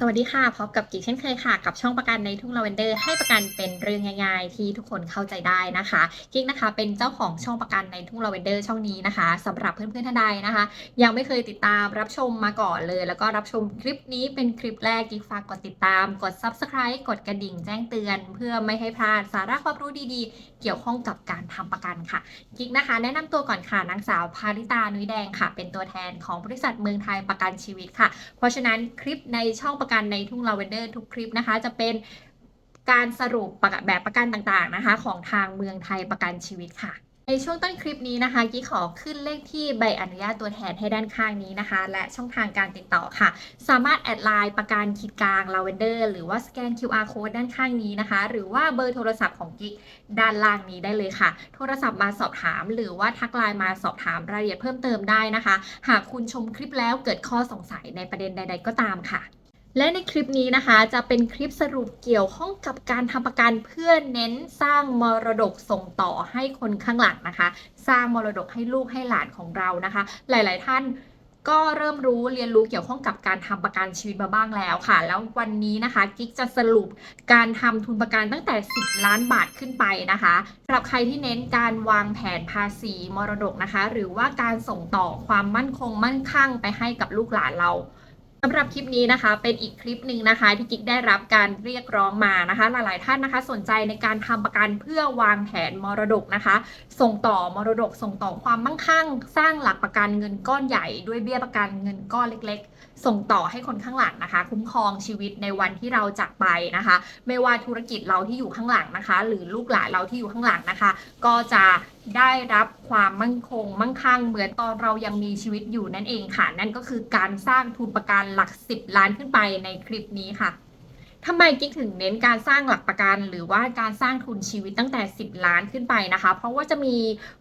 สวัสดีค่ะ พบกับกิ๊กเช่นเคยค่ะ กับช่องประกันในทุ่งลาเวนเดอร์ให้ประกันเป็นเรื่องง่ายๆ ที่ทุกคนเข้าใจได้นะคะกิ๊กนะคะ เป็นเจ้าของช่องประกันในทุ่งลาเวนเดอร์ช่องนี้นะคะสำหรับเพื่อนๆท่านใดนะคะ ยังไม่เคยติดตามรับชมมาก่อนเลย แล้วก็รับชมคลิปนี้เป็นคลิปแรกกิ๊กฝากกดติดตาม กด subscribe กดกระดิ่งแจ้งเตือน เพื่อไม่ให้พลาดสาระความรู้ดีๆเกี่ยวข้องกับการทำประกันค่ะกิ๊กนะคะ แนะนำตัวก่อนค่ะนางสาวพาริตานุ้ยแดงค่ะ เป็นตัวแทนของบริษัทเมืองไทยประกันชีวิตค่ะ เพราะฉะนั้นคลิปในช่องประกันในทุ่งลาเวนเดอร์ทุกคลิปนะคะ จะเป็นการสรุปปรแบบประกันต่างๆนะคะ ของทางเมืองไทยประกันชีวิตค่ะ ในช่วงต้นคลิปนี้นะคะกิ๊กขอขึ้นเลขที่ใบอนุญาตตัวแทนให้ด้านข้างนี้นะคะ และช่องทางการติดต่อค่ะ สามารถแอดไลน์ประกันขีดกลาง Lavender หรือว่าสแกน QR code ด้านข้างนี้นะคะ หรือว่าเบอร์โทรศัพท์ของกิ๊กด้านล่างนี้ได้เลยค่ะ โทรศัพท์มาสอบถาม หรือว่าทักไลน์มาสอบถามรายละเอียดเพิ่มเติมได้นะคะ หากคุณชมคลิปแล้วเกิดข้อสงสัยในประเด็นใด ๆ ก็ตามค่ะ และในคลิปนี้นะคะจะเป็นคลิปสรุปเกี่ยวข้องกับการทำประกันเพื่อเน้นสร้างมรดกส่งต่อให้คนข้างหลังนะคะ สร้างมรดกให้ลูกให้หลานของเรานะคะ หลาย ๆ ท่านก็เริ่มรู้เรียนรู้เกี่ยวข้องกับการทำประกันชีวิตมาบ้างแล้วค่ะ แล้ววันนี้นะคะกิ๊กจะสรุปการทำทุนประกันตั้งแต่ 10 ล้านบาทขึ้นไปนะคะสำหรับใครที่เน้นการวางแผนภาษีมรดกนะคะ หรือว่าการส่งต่อความมั่นคงมั่นคั่งไปให้กับลูกหลานเรา สำหรับคลิปนี้นะคะเป็นอีกคลิปหนึ่งนะคะ ที่กิ๊กได้รับการเรียกร้องมานะคะ หลาย ๆ ท่านนะคะ สนใจในการทำประกันเพื่อวางแผนมรดกนะคะ ส่งต่อมรดกส่งต่อความมั่งคั่ง สร้างหลักประกันเงินก้อนใหญ่ด้วยเบี้ยประกันเงินก้อนเล็ก ๆ ส่งต่อให้คนข้างหลังนะคะ คุ้มครองชีวิตในวันที่เราจากไปนะคะ ไม่ว่าธุรกิจเราที่อยู่ข้างหลังนะคะ หรือลูกหลานเราที่อยู่ข้างหลังนะคะ ก็จะได้รับความมั่นคง มั่งคั่งเหมือนตอนเรายังมีชีวิตอยู่นั่นเองค่ะ นั่นก็คือการสร้างทุนประกันหลัก 10 ล้านขึ้นไปในคลิปนี้ค่ะ ทำไมกิ๊กถึงเน้นการสร้างหลักประกัน หรือว่าการสร้างทุนชีวิตตั้งแต่ 10 ล้านขึ้นไปนะคะ เพราะว่าจะมี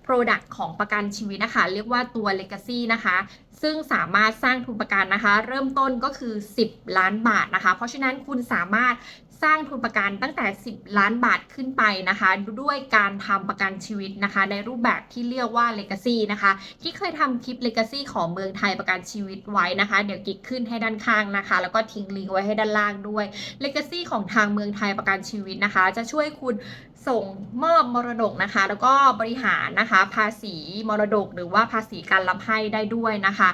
Product ของประกันชีวิตนะคะ เรียกว่าตัว Legacy นะคะ ซึ่งสามารถสร้างทุนประกันนะคะ เริ่มต้นก็คือ 10 ล้านบาทนะคะ เพราะฉะนั้นคุณสามารถ สร้างทุนประกันตั้งแต่ 10 ล้านบาทขึ้นไปนะคะ ด้วยการทำประกันชีวิตนะคะ ในรูปแบบที่เรียกว่า Legacy นะคะ ที่เคยทำคลิป Legacy ของเมืองไทยประกันชีวิตไว้นะคะ เดี๋ยวกิ๊กขึ้นให้ด้านข้างนะคะ แล้วก็ทิ้งลิงก์ไว้ให้ด้านล่างด้วย Legacy ของทางเมืองไทยประกันชีวิตนะคะ จะช่วยคุณส่งมอบมรดกนะคะ แล้วก็บริหารนะคะ ภาษีมรดก หรือว่าภาษีการรับให้ได้ด้วยนะคะ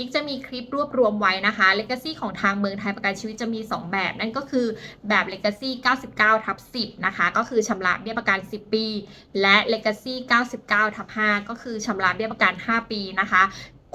กิ๊กจะมีคลิปรวบรวมไว้นะคะ Legacy ของทางเมืองไทยประกันชีวิตจะมี 2 แบบ นั่นก็คือแบบ Legacy 99ทับ10 นะคะ ก็คือชำระเบี้ยประกัน 10 ปี และ Legacy 99ทับ5ก็คือชำระเบี้ยประกัน 5 ปีนะคะ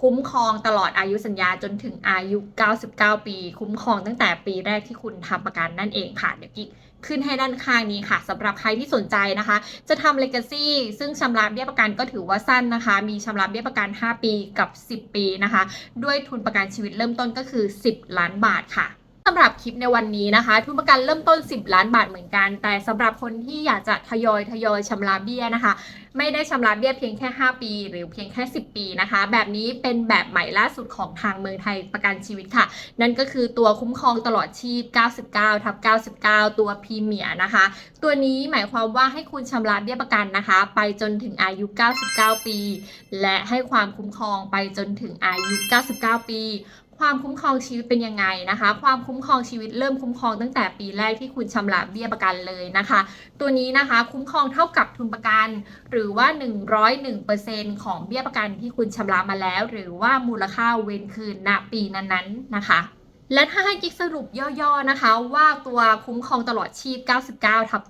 คุ้มครองตลอดอายุสัญญาจนถึงอายุ 99 ปี คุ้มครองตั้งแต่ปีแรกที่คุณทำประกันนั่นเองค่ะ เดี๋ยวกิ๊ก ขึ้นให้ด้านข้างนี้ค่ะสำหรับใครที่สนใจนะคะ จะทำ Legacy ซึ่งชำระเบี้ยประกันก็ถือว่าสั้นนะคะ มีชำระเบี้ยประกัน 5 ปีกับ 10 ปีนะคะ ด้วยทุนประกันชีวิตเริ่มต้นก็คือ 10 ล้านบาทค่ะ สำหรับคลิปในวันนี้นะคะทุนประกันเริ่มต้น 10 ล้านบาทเหมือนกัน แต่สำหรับคนที่อยากจะทยอยทยอยชำระเบี้ยนะคะ ไม่ได้ชำระเบี้ยเพียงแค่ 5 ปี หรือเพียงแค่ 10 ปีนะคะ แบบนี้เป็นแบบใหม่ล่าสุดของทางเมืองไทยประกันชีวิตค่ะ นั่นก็คือตัวคุ้มครองตลอดชีพ 99ทับ99 ตัวพรีเมียร์นะคะ ตัวนี้หมายความว่าให้คุณชำระเบี้ยประกันนะคะ ไปจนถึงอายุ 99 ปี และให้ความคุ้มครองไปจนถึงอายุ 99 ปี ความคุ้มครองชีวิตเป็นยังไงนะคะ ความคุ้มครองชีวิตเริ่มคุ้มครองตั้งแต่ปีแรกที่คุณชำระเบี้ยประกันเลยนะคะ ตัวนี้นะคะคุ้มครองเท่ากับทุนประกัน หรือว่า 101%ของเบี้ยประกันที่คุณชำระมาแล้ว หรือว่ามูลค่าเว้นคืนณปีนั้นๆนะคะ และถ้าให้กิ๊กสรุปย่อๆนะคะ ว่าตัวคุ้มครองตลอดชีพ 99ทับ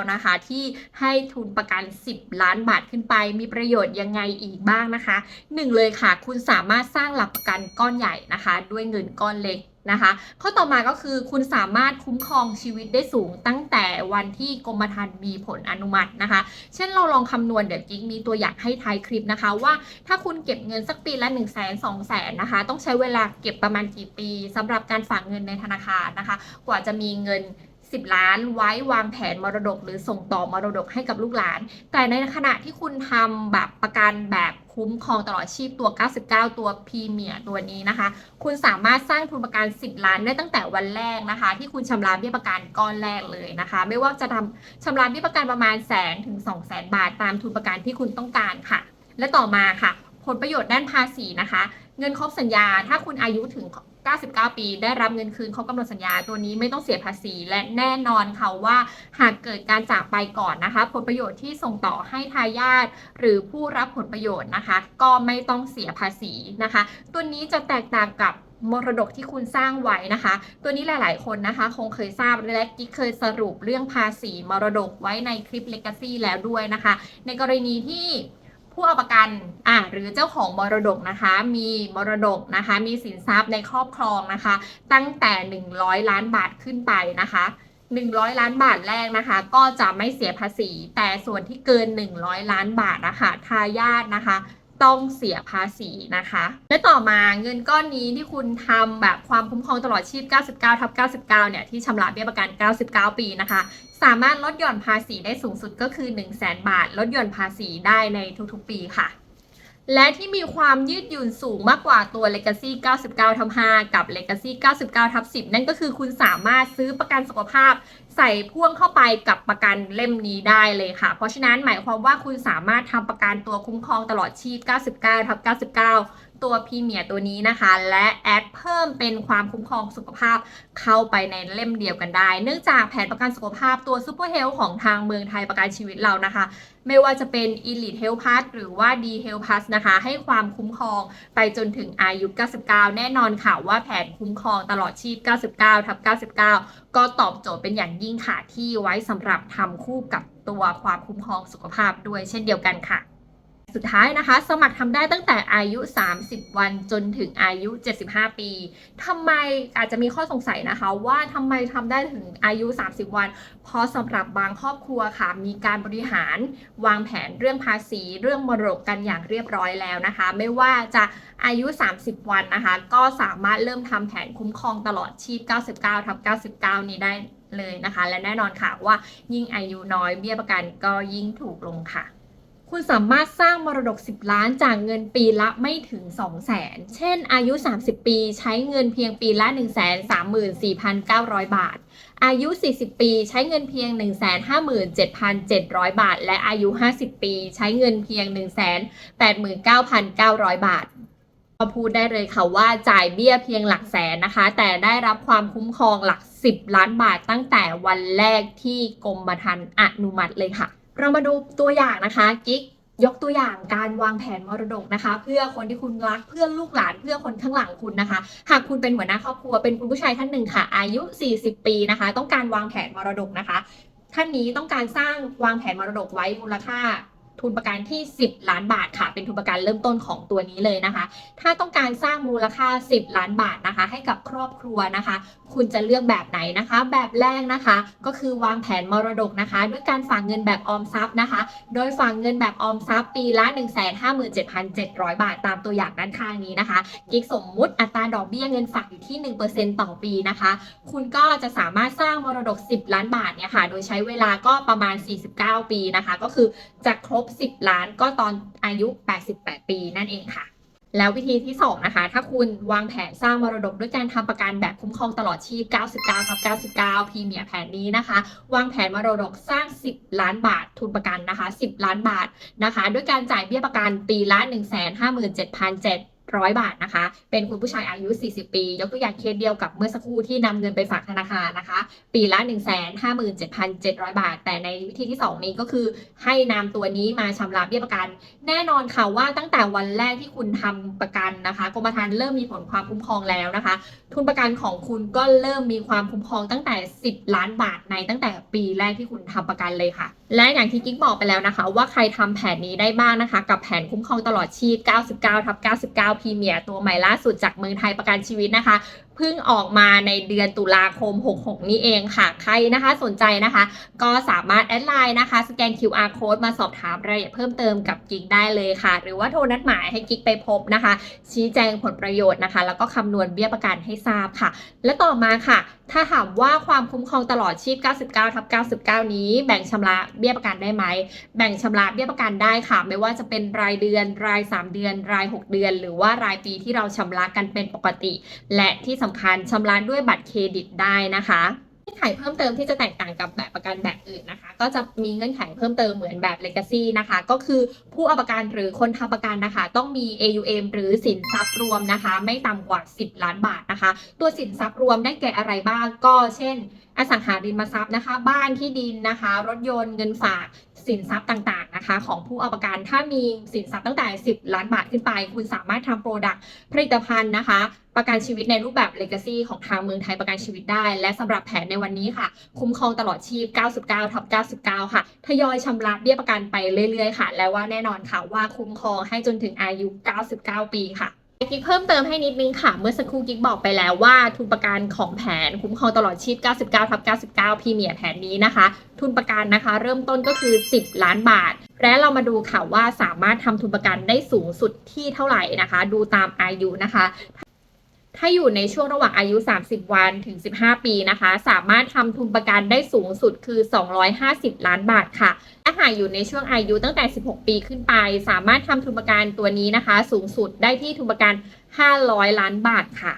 99 นะคะ ที่ให้ทุนประกัน 10 ล้านบาทขึ้นไป มีประโยชน์ยังไงอีกบ้างนะคะ 1 เลยค่ะ คุณสามารถสร้างหลักประกันก้อนใหญ่นะคะ ด้วยเงินก้อนเล็ก นะคะ ข้อต่อมาก็คือคุณสามารถคุ้มครองชีวิตได้สูงตั้งแต่วันที่กรมธรรม์มีผลอนุมัตินะคะ เช่นเราลองคำนวณเดี๋ยวกิ๊กมีตัวอย่างให้ท้ายคลิปนะคะ ว่าถ้าคุณเก็บเงินสักปีละ1 0 0 0 0แสนสองแสนนะคะ ต้องใช้เวลาเก็บประมาณกี่ปีสำหรับการฝากเงินในธนาคารนะคะ กว่าจะมีเงิน 10 ล้าน ไว้วางแผนมรดก หรือส่งต่อมรดกให้กับลูกหลาน แต่ในขณะที่คุณทำแบบประกันแบบคุ้มครองตลอดชีพตัว 99 ตัวพรีเมียตัวนี้นะคะ คุณสามารถสร้างทุนประกัน 10 ล้านได้ตั้งแต่วันแรกนะคะ ที่คุณชำระเบี้ยประกันก้อนแรกเลยนะคะ ไม่ว่าจะทำชำระเบี้ยประกันประมาณแสนถึง 2 0 0 0 0 0บาทตามทุนประกันที่คุณต้องการค่ะ และต่อมาค่ะ ผลประโยชน์ด้านภาษีนะคะ เงินครบสัญญา ถ้าคุณอายุถึง 99 ปี ได้รับเงินคืนครบกำหนดสัญญาตัวนี้ไม่ต้องเสียภาษีและแน่นอนค่ะว่า หากเกิดการจากไปก่อนนะคะ ผลประโยชน์ที่ส่งต่อให้ทายาทหรือผู้รับผลประโยชน์นะคะ ก็ไม่ต้องเสียภาษีนะคะ ตัวนี้จะแตกต่างกับมรดกที่คุณสร้างไว้นะคะ ตัวนี้หลาย ๆ คนนะคะ คงเคยทราบและกิ๊กเคยสรุปเรื่องภาษีมรดกไว้ในคลิป Legacy แล้วด้วยนะคะ ในกรณีที่ ผู้เอาประกันอ่าหรือเจ้าของมรดกนะคะ มีมรดกนะคะ มีสินทรัพย์ในครอบครองนะคะ ตั้งแต่ 100 ล้านบาทขึ้นไปนะคะ100 ล้านบาทแรกนะคะ ก็จะไม่เสียภาษี แต่ส่วนที่เกิน 100 ล้านบาทนะคะทายาทนะคะ ต้องเสียภาษีนะคะ และต่อมาเงินก้อนนี้ที่คุณทำแบบความคุ้มครองตลอดชีพ 99ทับ99 เนี่ย ที่ชำระเบี้ยประกัน 99 ปีนะคะ สามารถลดหย่อนภาษีได้สูงสุดก็คือ 1 0 0 0 0แบาท ลดหย่อนภาษีได้ในทุกๆ ปีค่ะ และที่มีความยืดหยุ่นสูงมากกว่าตัว Legacy 99ทับ5กับ Legacy 99ทับ10 นั่นก็คือคุณสามารถซื้อประกันสุขภาพใส่พ่วงเข้าไปกับประกันเล่มนี้ได้เลยค่ะ เพราะฉะนั้นหมายความว่าคุณสามารถทำประกันตัวคุ้มครองตลอดชีพ 99ทับ99 ตัวพรีเมียร์ตัวนี้นะคะ และแอดเพิ่มเป็นความคุ้มครองสุขภาพเข้าไปในเล่มเดียวกันได้ เนื่องจากแผนประกันสุขภาพตัว Super Health ของทางเมืองไทยประกันชีวิตเรานะคะ ไม่ว่าจะเป็น Elite Health Pass หรือว่า D Health Pass นะคะ ให้ความคุ้มครองไปจนถึงอายุ 99 แน่นอนค่ะว่าแผนคุ้มครองตลอดชีพ 99ทับ99 ก็ตอบโจทย์เป็นอย่างยิ่งค่ะ ที่ไว้สำหรับทำคู่กับตัวความคุ้มครองสุขภาพด้วยเช่นเดียวกันค่ะ สุดท้ายนะคะ สมัครทำได้ตั้งแต่อายุ 30 วันจนถึงอายุ 75 ปีทำไมอาจจะมีข้อสงสัยนะคะ ว่าทำไมทำได้ถึงอายุ 30 วัน เพราะสำหรับบางครอบครัวค่ะ มีการบริหารวางแผนเรื่องภาษี เรื่องมรดกกันอย่างเรียบร้อยแล้วนะคะ ไม่ว่าจะอายุ 30 วันนะคะ ก็สามารถเริ่มทำแผนคุ้มครองตลอดชีพ 99ทับ99 นี้ได้เลยนะคะ และแน่นอนค่ะว่ายิ่งอายุน้อยเบี้ยประกันก็ยิ่งถูกลงค่ะ คุณสามารถสร้างมรดก 10 ล้านจากเงินปีละไม่ถึง 2 0 0แสน เช่น อายุ 30 ปีใช้เงินเพียงปีละ 1 3 4 9 0 0 บาท อายุ 40 ปีใช้เงินเพียง 157,700 บาท และอายุ 50 ปีใช้เงินเพียง 189,900 บาทก็พูดได้เลยค่ะว่าจ่ายเบี้ยเพียงหลักแสนนะคะ แต่ได้รับความคุ้มครองหลัก 10 ล้านบาทตั้งแต่วันแรกที่กรมธรรม์อนุมัติเลยค่ะ เรามาดูตัวอย่างนะคะกิ๊กยกตัวอย่างการวางแผนมรดกนะคะ เพื่อคนที่คุณรักเพื่อลูกหลานเพื่อคนข้างหลังคุณนะคะ หากคุณเป็นหัวหน้าครอบครัวเป็นคุณผู้ชายท่านหนึ่งค่ะ อายุ 40 ปีนะคะ ต้องการวางแผนมรดกนะคะ ท่านนี้ต้องการสร้างวางแผนมรดกไว้มูลค่า ทุนประกันที่ 10 ล้านบาทค่ะ เป็นทุนประกันเริ่มต้นของตัวนี้เลยนะคะ ถ้าต้องการสร้างมูลค่า 10 ล้านบาทนะคะ ให้กับครอบครัวนะคะ คุณจะเลือกแบบไหนนะคะ แบบแรกนะคะ ก็คือวางแผนมรดกนะคะ ด้วยการฝากเงินแบบออมทรัพย์นะคะ โดยฝากเงินแบบออมทรัพย์ปีละ 157,700 บาท ตามตัวอย่างด้านข้างนี้นะคะกิ๊กสมมุติอัตราดอกเบี้ยเงินฝากอยู่ที่ 1%ต่อปีนะคะ คุณก็จะสามารถสร้างมรดก 10 ล้านบาทเนี่ยค่ะ โดยใช้เวลาก็ประมาณ 49 ปีนะคะ ก็คือจะครบ10 ล้านก็ตอนอายุ 88 ปีนั่นเองค่ะ แล้ววิธีที่ 2 นะคะ ถ้าคุณวางแผนสร้างมรดกด้วยการทำประกันแบบคุ้มครองตลอดชีพ 99ทับ99 พรีเมียแผนนี้นะคะ วางแผนมรดกสร้าง 10 ล้านบาททุนประกันนะคะ 10 ล้านบาทนะคะ ด้วยการจ่ายเบี้ยประกันปีละ 157,700 บาทนะคะ เป็นคุณผู้ชายอายุ 40 ปี ยกตัวอย่างเคสเดียวกับเมื่อสักครู่ที่นำเงินไปฝากธนาคารนะคะ ปีละ 157,700 บาท แต่ในวิธีที่ 2 นี้ก็คือให้นำตัวนี้มาชำระเบี้ยประกัน แน่นอนค่ะว่าตั้งแต่วันแรกที่คุณทำประกันนะคะกรมธรรม์เริ่มมีผลความคุ้มครองแล้วนะคะ ทุนประกันของคุณก็เริ่มมีความคุ้มครองตั้งแต่ 10 ล้านบาทในตั้งแต่ปีแรกที่คุณทำประกันเลยค่ะ และอย่างที่กิ๊กบอกไปแล้วนะคะ ว่าใครทำแผนนี้ได้บ้างนะคะ กับแผนคุ้มครองตลอดชีพ 99ทับ99พรีเมียร์ตัวใหม่ล่าสุดจากเมืองไทยประกันชีวิตนะคะ พิ่งออกมาในเดือนตุลาคม 66 นี้เองค่ะ ใครนะคะสนใจนะคะ ก็สามารถแอดไลน์นะคะ สแกน QR code มาสอบถามรายละเอียดเพิ่มเติมกับกิ๊กได้เลยค่ะ หรือว่าโทรนัดหมายให้กิ๊กไปพบนะคะ ชี้แจงผลประโยชน์นะคะ แล้วก็คำนวณเบี้ยประกันให้ทราบค่ะ และต่อมาค่ะ ถ้าถามว่าความคุ้มครองตลอดชีพ 99ทับ99 นี้ แบ่งชำระเบี้ยประกันได้ไหม แบ่งชำระเบี้ยประกันได้ค่ะ ไม่ว่าจะเป็นรายเดือน ราย 3 เดือน ราย 6 เดือน หรือว่ารายปีที่เราชำระกันเป็นปกติ และที่สำคัญชำระด้วยบัตรเครดิตได้นะคะเงื่อนไขเพิ่มเติมที่จะแตกต่างกับแบบประกันแบบอื่นนะคะ ก็จะมีเงื่อนไขเพิ่มเติมเหมือนแบบ Legacy นะคะ ก็คือผู้เอาประกันหรือคนทำประกันนะคะ ต้องมี AUM หรือสินทรัพย์รวมนะคะ ไม่ต่ำกว่า 10 ล้านบาทนะคะ ตัวสินทรัพย์รวมได้แก่อะไรบ้างก็เช่น อสังหาริมทรัพย์นะคะ บ้านที่ดินนะคะ รถยนต์เงินฝาก สินทรัพย์ต่างๆนะคะ ของผู้เอาประกันถ้ามีสินทรัพย์ตั้งแต่ 10 ล้านบาทขึ้นไป คุณสามารถทำโปรดักต์ผลิตภัณฑ์นะคะ ประกันชีวิตในรูปแบบ Legacy ของทางเมืองไทยประกันชีวิตได้ และสำหรับแผนในวันนี้ค่ะ คุ้มครองตลอดชีพ 99ทับ99 ค่ะทยอยชำระเบี้ยประกันไปเรื่อยๆ ค่ะ และว่าแน่นอนค่ะว่าคุ้มครองให้จนถึงอายุ 99 ปีค่ะ กิ๊กเพิ่มเติมให้นิดนึงค่ะ เมื่อสักครู่กิ๊กบอกไปแล้วว่า ทุนประกันของแผนคุ้มครองตลอดชีพ 99ทับ99พรีเมียร์แผนนี้นะคะ ทุนประกันนะคะ เริ่มต้นก็คือ 10 ล้านบาท และเรามาดูค่ะว่าสามารถทำทุนประกันได้สูงสุดที่เท่าไหร่นะคะ ดูตามอายุนะคะ ถ้าอยู่ในช่วงระหว่างอายุ 30 วันถึง 15 ปีนะคะ สามารถทำทุนประกันได้สูงสุดคือ 250 ล้านบาทค่ะถ้าหากอยู่ในช่วงอายุตั้งแต่ 16 ปีขึ้นไป สามารถทำทุนประกันตัวนี้นะคะ สูงสุดได้ที่ทุนประกัน 500 ล้านบาทค่ะ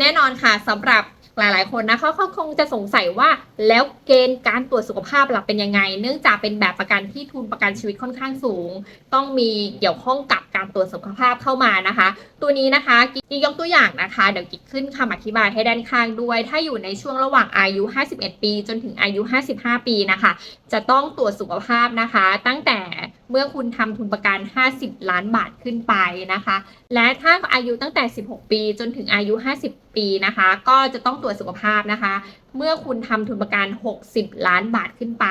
แน่นอนค่ะสำหรับ หลายๆ คนนะเขาคงจะสงสัยว่าแล้วเกณฑ์การตรวจสุขภาพล่ะเป็นยังไง เนื่องจากเป็นแบบประกันที่ทุนประกันชีวิตค่อนข้างสูง ต้องมีเกี่ยวข้องกับการตรวจสุขภาพเข้ามานะคะ ตัวนี้นะคะกิ๊กยกตัวอย่างนะคะ เดี๋ยวกิ๊กขึ้นคำอธิบายให้ด้านข้างด้วย ถ้าอยู่ในช่วงระหว่างอายุ 51 ปี จนถึงอายุ 55 ปีนะคะ จะต้องตรวจสุขภาพนะคะ ตั้งแต่เมื่อคุณทำทุนประกัน 50 ล้านบาทขึ้นไปนะคะ และถ้าอายุตั้งแต่ 16 ปี จนถึงอายุ 50 ปีนะคะ ก็จะต้องตรวจสุขภาพนะคะ เมื่อคุณทำทุนประกัน 60 ล้านบาทขึ้นไป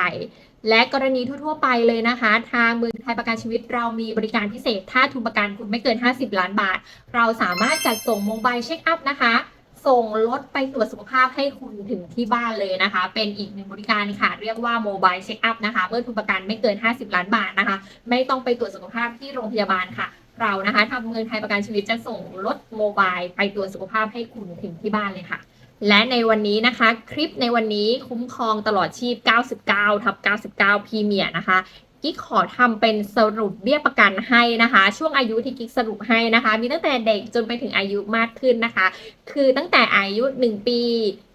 และกรณีทั่ว ๆ ไปเลยนะคะ ทางเมืองไทยประกันชีวิตเรามีบริการพิเศษ ถ้าทุนประกันคุณไม่เกิน 50 ล้านบาท เราสามารถจัดส่งโมบายเช็คอัพนะคะส่งรถไปตรวจสุขภาพให้คุณถึงที่บ้านเลยนะคะ เป็นอีกหนึ่งบริการค่ะ เรียกว่าโมบายเช็คอัพนะคะ เมื่อทุนประกันไม่เกิน 50 ล้านบาทนะคะ ไม่ต้องไปตรวจสุขภาพที่โรงพยาบาลค่ะ เรานะคะทางเมืองไทยประกันชีวิตจะส่งรถโมบายไปตรวจสุขภาพให้คุณถึงที่บ้านเลยค่ะ และในวันนี้นะคะ คลิปในวันนี้คุ้มครองตลอดชีพ 99 ทับ 99 พรีเมียร์นะคะกิ๊กขอทำเป็นสรุปเบี้ยประกันให้นะคะ ช่วงอายุที่กิ๊กสรุปให้นะคะ มีตั้งแต่เด็กจนไปถึงอายุมากขึ้นนะคะ คือตั้งแต่อายุ 1 ปี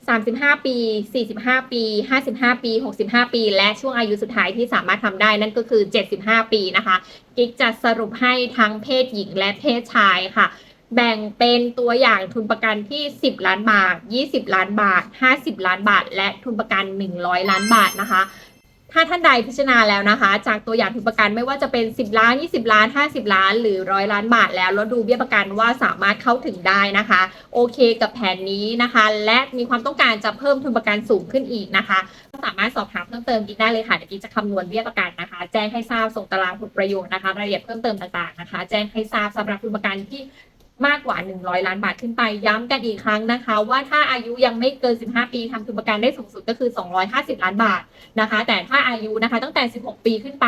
35 ปี 45 ปี 55 ปี 65 ปี และช่วงอายุสุดท้ายที่สามารถทำได้นั่นก็คือ 75 ปีนะคะ กิ๊กจะสรุปให้ทั้งเพศหญิงและเพศชายค่ะ แบ่งเป็นตัวอย่างทุนประกันที่ 10 ล้านบาท 20 ล้านบาท 50 ล้านบาท และทุนประกัน 100 ล้านบาทนะคะ ถ้าท่านใดพิจารณาแล้วนะคะ จากตัวอย่างทุนประกันไม่ว่าจะเป็น 10 ล้าน 20 ล้าน 50 ล้าน หรือร้อยล้านบาท แล้วแล้วดูเบี้ยประกันว่าสามารถเข้าถึงได้นะคะ โอเคกับแผนนี้นะคะ และมีความต้องการจะเพิ่มทุนประกันสูงขึ้นอีกนะคะสามารถสอบถามเพิ่มเติมกิ๊กได้เลยค่ะเดี๋ยวกิ๊กจะคำนวณเบี้ยประกันนะคะ แจ้งให้ทราบส่งตารางผลประโยชน์นะคะรายละเอียดเพิ่มเติมต่างๆนะคะ แจ้งให้ทราบสำหรับทุนประกันที่ มากกว่า 100 ล้านบาทขึ้นไป ย้ำกันอีกครั้งนะคะ ว่าถ้าอายุยังไม่เกิน 15 ปีทำทุนประกันได้สูงสุดก็คือ 250 ล้านบาทนะคะ แต่ถ้าอายุนะคะตั้งแต่ 16 ปีขึ้นไป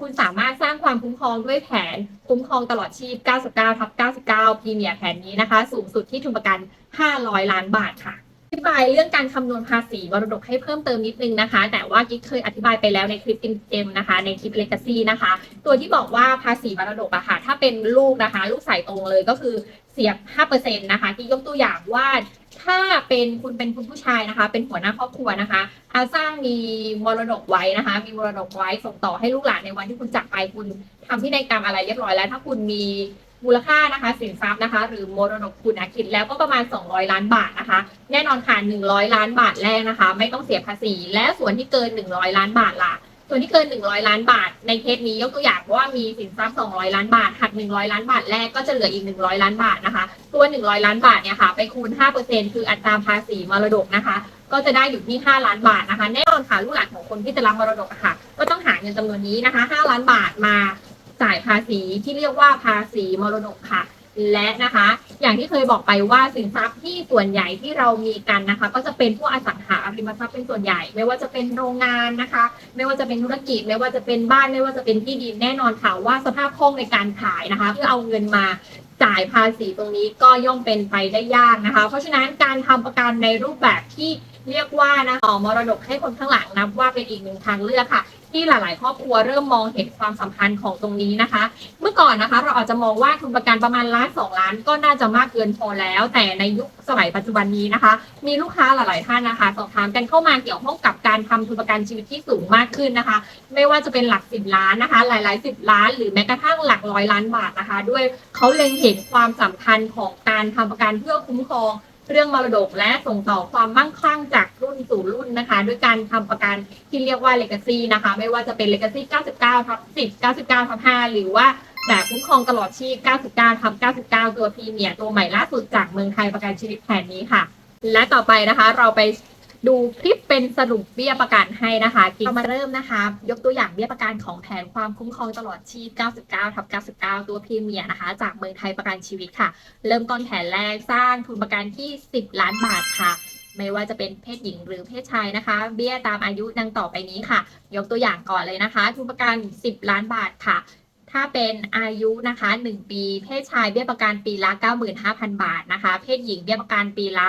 คุณสามารถสร้างความคุ้มครองด้วยแผนคุ้มครองตลอดชีพ 99ทับ99พรีเมียร์แผนนี้นะคะ สูงสุดที่ทุนประกัน 500 ล้านบาทค่ะ ธิบายเรื่องการคำนวณภาษีมรดกให้เพิ่มเติมนิดนึงนะคะ แต่ว่ากิ๊กเคยอธิบายไปแล้วในคลิปเต็มๆนะคะ ในคลิป Legacy นะคะ ตัวที่บอกว่าภาษีมรดกอะค่ะ ถ้าเป็นลูกนะคะ ลูกสายตรงเลยก็คือเสียบ5%นะคะที่ยกตัวอย่างว่าถ้าเป็นคุณเป็นคุณผู้ชายนะคะ เป็นหัวหน้าครอบครัวนะคะ อาสร้างมีมรดกไว้นะคะ มีมรดกไว้ส่งต่อให้ลูกหลานในวันที่คุณจากไปคุณทำพินัยกรรมอะไรเรียบร้อยแล้ว ถ้าคุณมี มูลค่านะคะสินทรัพย์นะคะ หรือมรดกคุณอาคิดแล้วก็ประมาณ 200 ล้านบาทนะคะ แน่นอนค่ะ 100 ล้านบาทแรกนะคะ ไม่ต้องเสียภาษี และส่วนที่เกิน 100 ล้านบาทล่ะส่วนที่เกิน 100 ล้านบาท ในเคสนี้ยกตัวอย่างว่ามีสินทรัพย์ 200 ล้านบาทหัก 100 ล้านบาทแรกก็จะเหลืออีก 100 ล้านบาทนะคะ ตัว 100 ล้านบาทเนี่ยค่ะไปคูณ 5%คืออัตราภาษีมรดกนะคะ ก็จะได้อยู่ที่ 5 ล้านบาทนะคะ แน่นอนค่ะลูกหลานของคนที่จะรับมรดกค่ะ ก็ต้องหาเงินจำนวนนี้นะคะ 5 ล้านบาทมา จ่ายภาษีที่เรียกว่าภาษีมรดกค่ะ และนะคะ อย่างที่เคยบอกไปว่าสินทรัพย์ที่ส่วนใหญ่ที่เรามีกันนะคะ ก็จะเป็นพวกอสังหาริมทรัพย์เป็นส่วนใหญ่ ไม่ว่าจะเป็นโรงงานนะคะ ไม่ว่าจะเป็นธุรกิจ ไม่ว่าจะเป็นบ้านไม่ว่าจะเป็นที่ดินแน่นอนค่ะว่าสภาพคล่องในการขายนะคะ เพื่อเอาเงินมาจ่ายภาษีตรงนี้ก็ย่อมเป็นไปได้ยากนะคะ เพราะฉะนั้นการทำประกันในรูปแบบที่เรียกว่านะคะออมรดกให้คนข้างหลังนับว่าเป็นอีกหนึ่งทางเลือกค่ะ ที่หลาย ๆ ครอบครัวเริ่มมองเห็นความสำคัญของตรงนี้นะคะ เมื่อก่อนนะคะเราอาจจะมองว่าทุนประกันประมาณล้านสองล้านก็น่าจะมากเกินพอแล้ว แต่ในยุคสมัยปัจจุบันนี้นะคะ มีลูกค้าหลาย ๆ ท่านนะคะ สอบถามกันเข้ามาเกี่ยวข้องกับการทำทุนประกันชีวิตที่สูงมากขึ้นนะคะ ไม่ว่าจะเป็นหลักสิบล้านนะคะ หลาย ๆ สิบล้าน หรือแม้กระทั่งหลักร้อยล้านบาทนะคะ ด้วยเขาเล็งเห็นความสำคัญของการทำประกันเพื่อคุ้มครอง เรื่องมรดกและส่งต่อความมั่งคั่งจากรุ่นสู่รุ่นนะคะ ด้วยการทำประกันที่เรียกว่า Legacy นะคะ ไม่ว่าจะเป็น Legacy 99ทับ10 99ทับ5หรือว่าแบบคุ้มครองตลอดชีพ 99ทับ99 ตัวพรีเมียตัวใหม่ล่าสุดจากเมืองไทยประกันชีวิตแผนนี้ค่ะ และต่อไปนะคะเราไป ดูคลิปเป็นสรุปเบี้ยประกันให้นะคะเรามาเริ่มนะคะ ยกตัวอย่างเบี้ยประกันของแผนความคุ้มครองตลอดชีพ 99ทับ99 ตัวพรีเมียร์นะคะ จากเมืองไทยประกันชีวิตค่ะ เริ่มต้นแผนแรกสร้างทุนประกันที่ 10 ล้านบาทค่ะ ไม่ว่าจะเป็นเพศหญิงหรือเพศชายนะคะ เบี้ยตามอายุดังต่อไปนี้ค่ะ ยกตัวอย่างก่อนเลยนะคะ ทุนประกัน 10 ล้านบาทค่ะถ้าเป็นอายุนะคะ 1 ปี เพศชายเบี้ยประกันปีละ 95,000 บาทนะคะ เพศหญิงเบี้ยประกันปีละ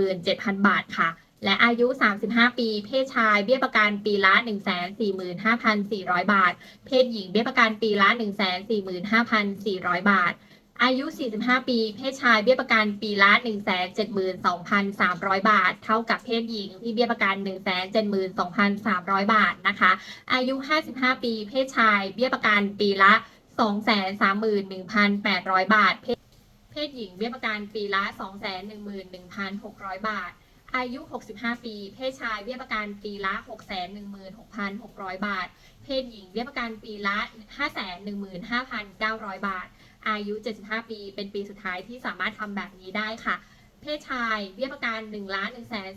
77,000 บาทค่ะ และอายุ 35 ปี เพศชาย เบี้ยประกันปีละ 145,400 บาท เพศหญิง เบี้ยประกันปีละ 145,400 บาท อายุ 45 ปี เพศชาย เบี้ยประกันปีละ 172,300 บาท เท่ากับเพศหญิงที่เบี้ยประกัน 172,300 บาทนะคะ อายุ 55 ปี เพศชาย เบี้ยประกันปีละ 231,800 บาท เพศหญิง เบี้ยประกันปีละ 211,600 บาท อายุ 65 ปี เพศชายเบี้ยประกันปีละ 616,600 บาท เพศหญิงเบี้ยประกันปีละ 515,900 บาท อายุ 75 ปี เป็นปีสุดท้ายที่สามารถทำแบบนี้ได้ค่ะ เพศชายเบี้ยประกัน1 1 3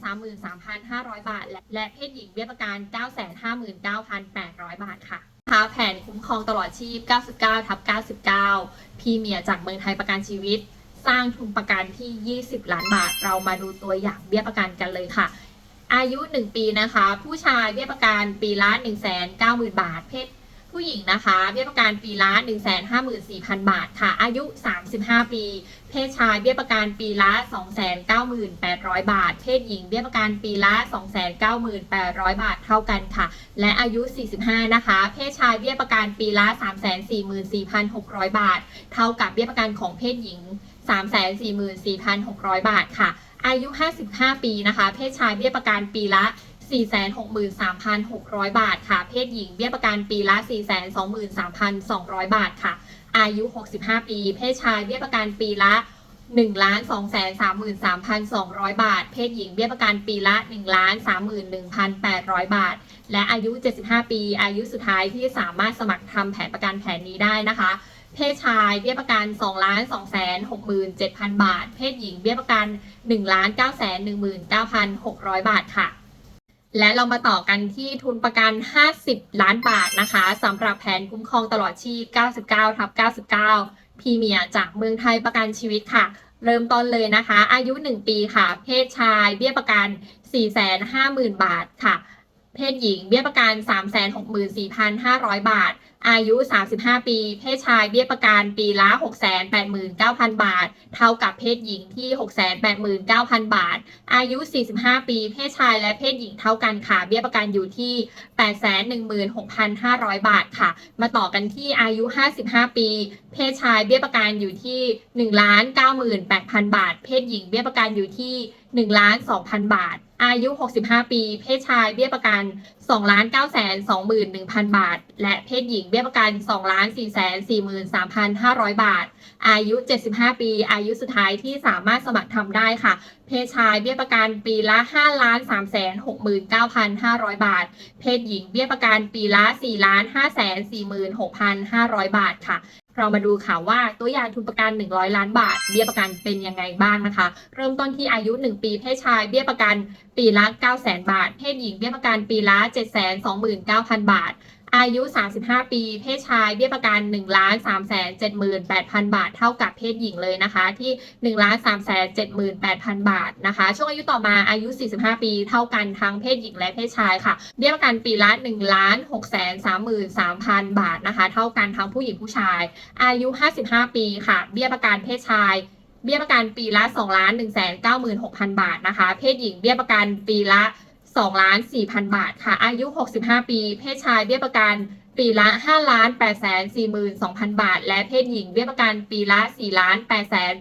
3 3 5 0 0 บาท และเพศหญิงเบี้ยประกัน 959,800 บาทค่ะคะแผนคุ้มครองตลอดชีพ 99ทับ99 พีเมียจากเมืองไทยประกันชีวิต สร้างทุนประกันที่ 20 ล้านบาท เรามาดูตัวอย่างเบี้ยประกันกันเลยค่ะ อายุ 1 ปีนะคะ ผู้ชายเบี้ยประกันปีละ 190,000 บาท เพศผู้หญิงนะคะ เบี้ยประกันปีละ154,000 บาทค่ะ อายุ 35 ปี เพศชายเบี้ยประกันปีละ 2 9 8 0 0บาท เพศหญิงเบี้ยประกันปีละ 299,800 บาทเท่ากันค่ะ และอายุ 45 นะคะ เพศชายเบี้ยประกันปีละ 344,600 บาท เท่ากับเบี้ยประกันของเพศหญิง 344,600 บาทค่ะ อายุ 55 ปีนะคะ เพศชายเบี้ยประกันปีละ 463,600 บาทค่ะ เพศหญิงเบี้ยประกันปีละ 423,200 บาทค่ะ อายุ 65 ปี เพศชายเบี้ยประกันปีละ1 2 3 3 3 200บาท เพศหญิงเบี้ยประกันปีละ1 3 31,800บาท และอายุ75ปี อายุสุดท้ายที่สามารถสมัครทำแผนประกันแผนนี้ได้นะคะ เพศชายเบี้ยประกัน2ล้าน2แสน6 7 0 0 0 บาท เพศหญิงเบี้ยประกัน1ล้าน9แสน1 9 6 0 0 บาทค่ะ และเรามาต่อกันที่ทุนประกัน 50 ล้านบาทนะคะสำหรับแผนคุ้มครองตลอดชีพ 99ทับ99 พรีเมียจากเมืองไทยประกันชีวิตค่ะ เริ่มต้นเลยนะคะ อายุ 1 ปีค่ะ เพศชาย เบี้ยประกัน 450,000 บาทค่ะ เพศหญิงเบี้ยประกัน 364,500 บาท อายุ 35 ปี เพศชายเบี้ยประกันปีละ 689,000 บาท เท่ากับเพศหญิงที่ 689,000 บาท อายุ 45 ปี เพศชายและเพศหญิงเท่ากันค่ะ เบี้ยประกันอยู่ที่ 816,500 บาทค่ะ มาต่อกันที่อายุ 55 ปี เพศชายเบี้ยประกันอยู่ที่ 1,98,000 บาท เพศหญิงเบี้ยประกันอยู่ที่ 1,2,000บาท อายุ 65 ปี เพศชายเบี้ยประกัน2,921,000 บาท และเพศหญิงเบี้ยประกัน2,443,500 บาท อายุ 75 ปี อายุสุดท้ายที่สามารถสมัครทำได้ค่ะ เพศชายเบี้ยประกันปีละ5 3 6 9 5 0 0 บาท เพศหญิงเบี้ยประกันปีละ4 5 4 6 5 0 0 บาทค่ะ เรามาดูค่ะว่าตัวอย่างทุนประกัน 100 ล้านบาท เบี้ยประกันเป็นยังไงบ้างนะคะ เริ่มต้นที่อายุ 1 ปีเพศชาย เบี้ยประกันปีละ900,000 บาท เพศหญิงเบี้ยประกันปีละ 729,000 บาท อายุ 35 ปี เพศชาย เบี้ยประกัน1 3 7 8 0 0 0 บาท เท่ากับเพศหญิงเลยนะคะ ที่1 3 7 8 0 0 0 บาทนะคะ ช่วงอายุต่อมาอายุ 45 ปี เท่ากันทั้งเพศหญิงและเพศชายค่ะ เบี้ยประกันปีละ1 6 3 3 3 0 0 0 บาทนะคะ เท่ากันทั้งผู้หญิงผู้ชาย อายุ 55 ปีค่ะ เบี้ยประกันเพศชายเบี้ยประกันปีละ2 1 9 6 0 0 0 บาทนะคะ เพศหญิงเบี้ยประกันปีละ 2ล้าน4พันบาทค่ะ อายุ 65 ปี เพศชายเบี้ยประกันปีละ5ล้าน8แสน42,000 บาท และเพศหญิงเบี้ยประกันปีละ4ล้าน8แสน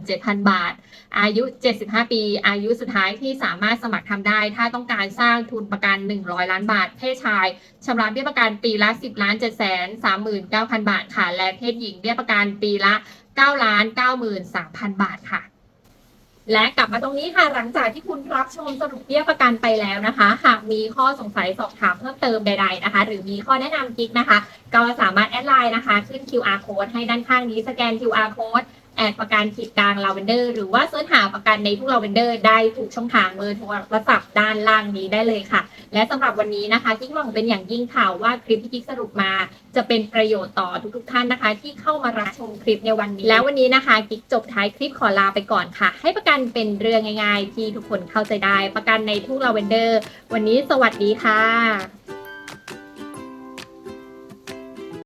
87,000 บาท อายุ 75 ปี อายุสุดท้ายที่สามารถสมัครทำได้ ถ้าต้องการสร้างทุนประกัน 100 ล้านบาท เพศชายชำระเบี้ยประกันปีละ 10ล้าน7แสน39,000 บาทค่ะ และเพศหญิงเบี้ยประกันปีละ9ล้าน93,000 บาทค่ะ และกลับมาตรงนี้ค่ะหลังจากที่คุณรับชมสรุปเบี้ยประกันไปแล้วนะคะ หากมีข้อสงสัยสอบถามเพิ่มเติมใดๆนะคะ หรือมีข้อแนะนำกิ๊กนะคะ ก็สามารถแอดไลน์นะคะ ขึ้น QR code ให้ด้านข้างนี้สแกน QR code แอดประกันขีดกลางลาเวนเดอร์หรือว่าเสิร์ชหาประกันในทุกลาเวนเดอร์ได้ถูกช่องทางเบอร์โทรศัพท์ด้านล่างนี้ได้เลยค่ะ และสำหรับวันนี้นะคะกิ๊กหวังเป็นอย่างยิ่งค่ะว่าคลิปที่กิ๊กสรุปมา จะเป็นประโยชน์ต่อทุกๆท่านนะคะ ที่เข้ามารับชมคลิปในวันนี้ แล้ววันนี้นะคะกิ๊กจบท้ายคลิปขอลาไปก่อนค่ะ ให้ประกันเป็นเรื่องง่าย ๆ ที่ทุกคนเข้าใจได้ ประกันในทุกลาเวนเดอร์ วันนี้สวัสดีค่ะ